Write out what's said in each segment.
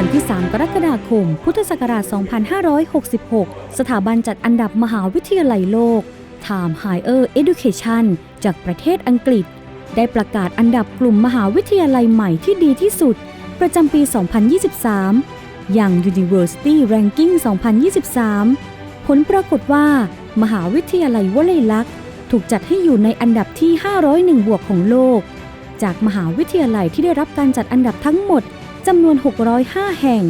วันที่ 3 กรกฎาคม พุทธศักราช 2566 สถาบันจัดอันดับมหาวิทยาลัยโลก Time Higher Education จากประเทศอังกฤษ ได้ประกาศอันดับกลุ่มมหาวิทยาลัยใหม่ที่ดีที่สุด ประจำปี 2023 อย่าง University Ranking 2023 ผลปรากฏว่า มหาวิทยาลัยวลัยลักษณ์ถูกจัดให้อยู่ในอันดับที่ 501 บวกของโลก จากมหาวิทยาลัยที่ได้รับการจัดอันดับทั้งหมด จำนวน 605 แห่ง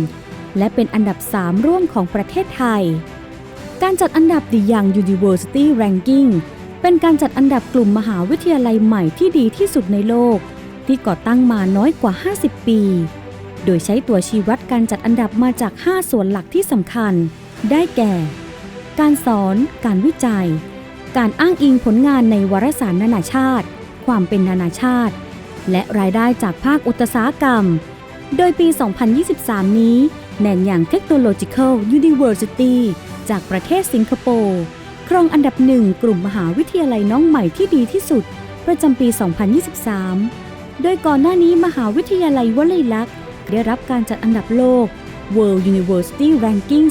และเป็นอันดับ 3 ร่วมของประเทศไทย การจัดอันดับ The Young University Ranking เป็นการจัดอันดับกลุ่มมหาวิทยาลัยใหม่ที่ดีที่สุดในโลก ที่ก่อตั้งมาน้อยกว่า 50 ปี โดยใช้ตัวชี้วัดการจัดอันดับมาจาก 5 ส่วนหลักที่สำคัญ ได้แก่ การสอน การวิจัย การอ้างอิงผลงานในวารสารนานาชาติ ความเป็นนานาชาติ และรายได้จากภาคอุตสาหกรรม โดยปี 2023 นี้แนนอย่าง Technological University จากประเทศสิงคโปร์ครองอันดับหนึ่งกลุ่มมหาวิทยาลัยน้องใหม่ที่ดีที่สุด ประจำปี 2023 โดยก่อนหน้านี้มหาวิทยาลัยวลัยลักษณ์ได้รับการจัดอันดับโลก World University Ranking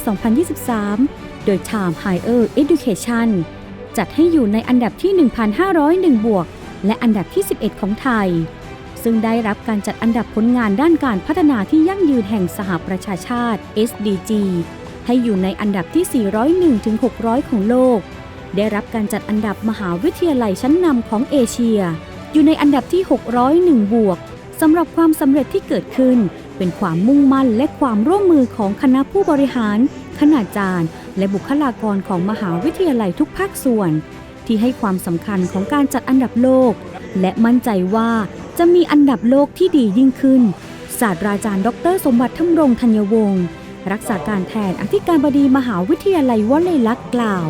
2023 โดย Time Higher Education จัดให้อยู่ในอันดับที่ 1,501 บวก และอันดับที่ 11 ของไทย ซึ่งได้รับการจัดอันดับผลงานด้านการพัฒนาที่ยั่งยืนแห่งสหประชาชาติ SDG ให้อยู่ในอันดับที่ 401ถึง600 ของโลก ได้รับการจัดอันดับมหาวิทยาลัยชั้นนำของเอเชีย อยู่ในอันดับที่ 601 บวกสำหรับความสำเร็จที่เกิดขึ้น เป็นความมุ่งมั่นและความร่วมมือของคณะผู้บริหาร คณาจารย์ และบุคลากรของมหาวิทยาลัยทุกภาคส่วน ที่ให้ความสำคัญของการจัดอันดับโลก และมั่นใจว่า จะมีอันดับโลกที่ดียิ่งขึ้น ศาสตราจารย์ดร สมบัติธรรมรงธัญวงศ์รักษาการแทนอธิการบดีมหาวิทยาลัยวลัยลักษณ์กล่าว